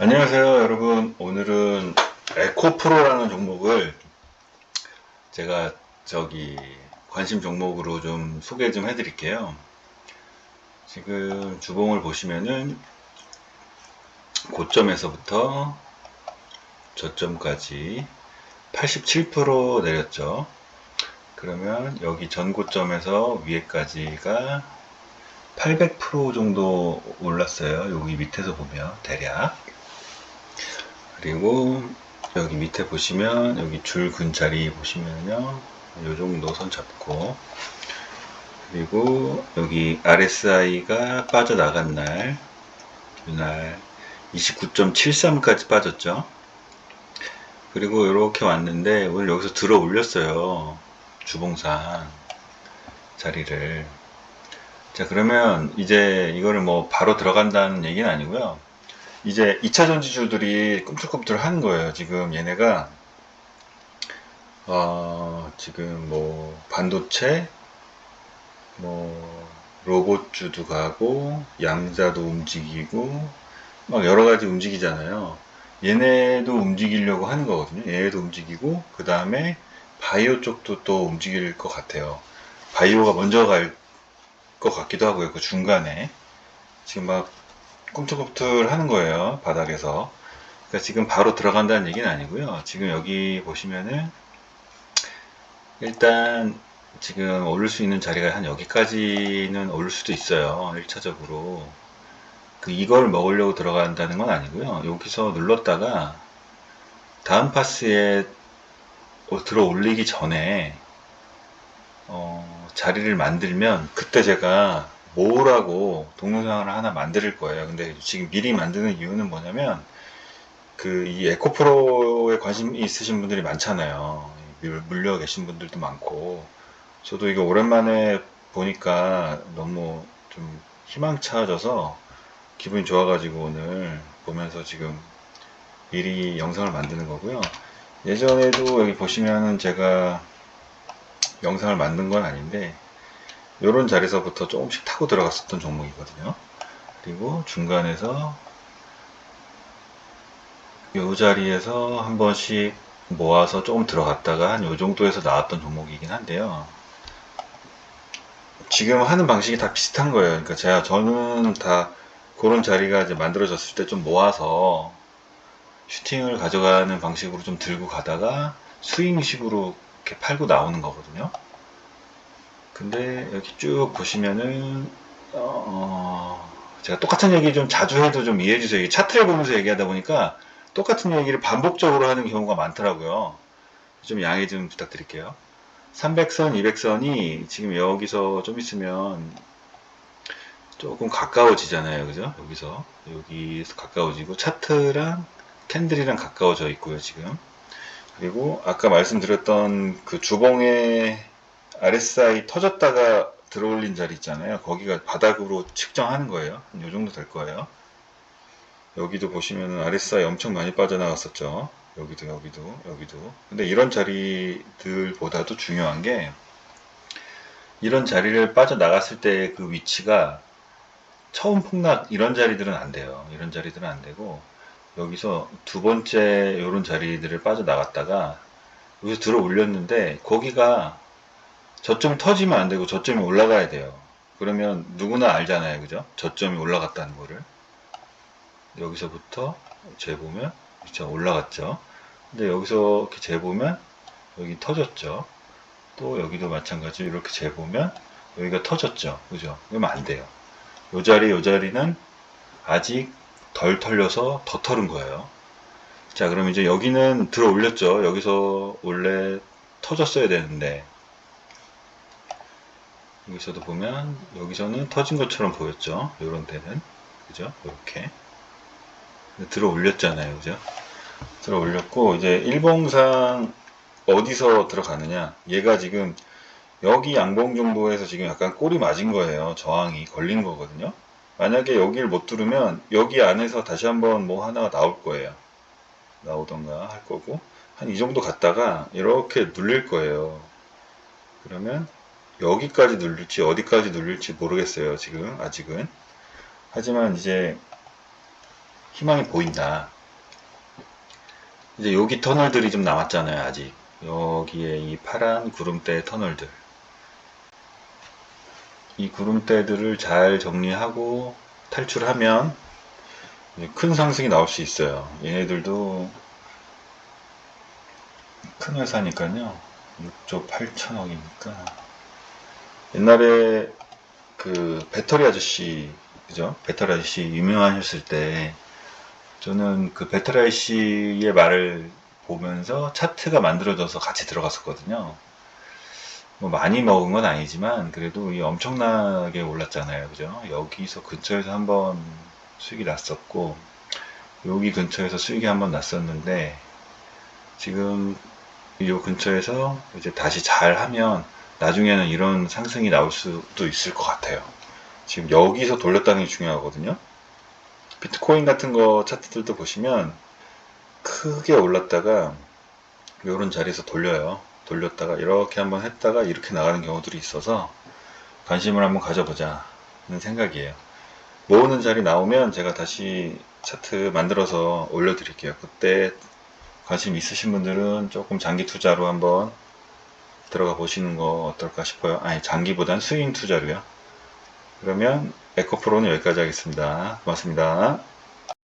안녕하세요 여러분. 오늘은 에코프로라는 종목을 제가 저기 관심 종목으로 좀 소개 좀 해드릴게요. 지금 주봉을 보시면은 고점에서부터 저점까지 87% 내렸죠. 그러면 여기 전고점에서 위에까지가 800% 정도 올랐어요. 여기 밑에서 보면 대략 그리고 여기 밑에 보시면 여기 줄 근 자리 보시면요. 요 정도 선 잡고. 그리고 여기 RSI가 빠져나간 날 그날 29.73까지 빠졌죠. 그리고 이렇게 왔는데 오늘 여기서 들어 올렸어요. 주봉상 자리를. 자 그러면 이제 이거를 뭐 바로 들어간다는 얘기는 아니고요 이제 2차 전지주들이 꿈틀꿈틀 하는 거예요. 지금 얘네가 어, 지금 뭐 반도체, 뭐 로봇주도 가고 양자도 움직이고 막 여러 가지 움직이잖아요. 얘네도 움직이려고 하는 거거든요. 얘네도 움직이고 그 다음에 바이오 쪽도 또 움직일 것 같아요. 바이오가 먼저 갈 것 같기도 하고요. 그 중간에 지금 막 꿈틀꿈틀 하는 거예요. 바닥에서. 그러니까 지금 바로 들어간다는 얘기는 아니고요. 지금 여기 보시면은 일단 지금 오를 수 있는 자리가 한 여기까지는 오를 수도 있어요. 1차적으로. 그 이걸 먹으려고 들어간다는 건 아니고요. 여기서 눌렀다가 다음 파스에 들어 올리기 전에 어, 자리를 만들면 그때 제가 모으라고 동영상을 하나 만들 거예요. 근데 지금 미리 만드는 이유는 뭐냐면 그 이 에코프로에 관심 있으신 분들이 많잖아요. 물려 계신 분들도 많고 저도 이거 오랜만에 보니까 너무 좀 희망차져서 기분이 좋아가지고 오늘 보면서 지금 미리 영상을 만드는 거고요. 예전에도 여기 보시면은 제가 영상을 만든 건 아닌데 이런 자리에서부터 조금씩 타고 들어갔었던 종목이거든요. 그리고 중간에서 이 자리에서 한 번씩 모아서 조금 들어갔다가 한 이 정도에서 나왔던 종목이긴 한데요. 지금 하는 방식이 다 비슷한 거예요. 그러니까 제가 저는 다 그런 자리가 이제 만들어졌을 때 좀 모아서 슈팅을 가져가는 방식으로 좀 들고 가다가 스윙식으로 이렇게 팔고 나오는 거거든요. 근데 여기 쭉 보시면은 어, 제가 똑같은 얘기 좀 자주 해도 좀 이해해 주세요. 이 차트를 보면서 얘기하다 보니까 똑같은 얘기를 반복적으로 하는 경우가 많더라고요. 좀 양해 좀 부탁드릴게요. 300선, 200선이 지금 여기서 좀 있으면 조금 가까워지잖아요. 그죠? 여기서. 여기서 가까워지고 차트랑 캔들이랑 가까워져 있고요. 지금. 그리고 아까 말씀드렸던 그 주봉의 RSI 터졌다가 들어올린 자리 있잖아요. 거기가 바닥으로 측정하는 거예요. 이 정도 될 거예요. 여기도 보시면은 RSI 엄청 많이 빠져나갔었죠. 여기도 여기도 여기도. 근데 이런 자리들보다도 중요한 게 이런 자리를 빠져나갔을 때 그 위치가 처음 폭락 이런 자리들은 안 돼요. 이런 자리들은 안 되고 여기서 두 번째 이런 자리들을 빠져나갔다가 여기서 들어 올렸는데 거기가 저점이 터지면 안 되고 저점이 올라가야 돼요. 그러면 누구나 알잖아요. 그죠? 저점이 올라갔다는 거를. 여기서부터 재보면, 그쵸? 올라갔죠. 근데 여기서 이렇게 재보면, 여기 터졌죠. 또 여기도 마찬가지로 이렇게 재보면, 여기가 터졌죠. 그죠? 그러면 안 돼요. 요 자리, 요 자리는 아직 덜 털려서 더 털은 거예요. 자, 그럼 이제 여기는 들어 올렸죠. 여기서 원래 터졌어야 되는데, 여기서도 보면 여기서는 터진 것처럼 보였죠. 이런 데는 그죠? 이렇게 들어 올렸잖아요. 그죠? 들어 올렸고 이제 일봉상 어디서 들어가느냐? 얘가 지금 여기 양봉 정도에서 지금 약간 꼬리 맞은 거예요. 저항이 걸린 거거든요. 만약에 여기를 못 뚫으면 여기 안에서 다시 한번 뭐 하나가 나올 거예요. 나오던가 할 거고 한 이 정도 갔다가 이렇게 눌릴 거예요. 그러면 여기까지 누를지 어디까지 누를지 모르겠어요 지금 아직은 하지만 이제 희망이 보인다. 이제 여기 터널들이 좀 남았잖아요, 아직. 여기에 이 파란 구름대 터널들. 이 구름대들을 잘 정리하고 탈출하면 큰 상승이 나올 수 있어요. 얘네들도 큰 회사니까요. 6조 8천억이니까. 옛날에 그 배터리 아저씨, 그죠? 배터리 아저씨 유명하셨을 때 저는 그 배터리 아저씨의 말을 보면서 차트가 만들어져서 같이 들어갔었거든요. 뭐 많이 먹은 건 아니지만 그래도 이 엄청나게 올랐잖아요. 그죠? 여기서 근처에서 한번 수익이 났었고 여기 근처에서 수익이 한번 났었는데 지금 이 근처에서 이제 다시 잘 하면 나중에는 이런 상승이 나올 수도 있을 것 같아요. 지금 여기서 돌렸다는 게 중요하거든요. 비트코인 같은 거 차트들도 보시면 크게 올랐다가 이런 자리에서 돌려요. 돌렸다가 이렇게 한번 했다가 이렇게 나가는 경우들이 있어서 관심을 한번 가져보자 는 생각이에요. 모으는 자리 나오면 제가 다시 차트 만들어서 올려드릴게요. 그때 관심 있으신 분들은 조금 장기 투자로 한번 들어가 보시는 거 어떨까 싶어요. 아니, 장기보단 스윙 투자로요. 그러면 에코프로는 여기까지 하겠습니다. 고맙습니다.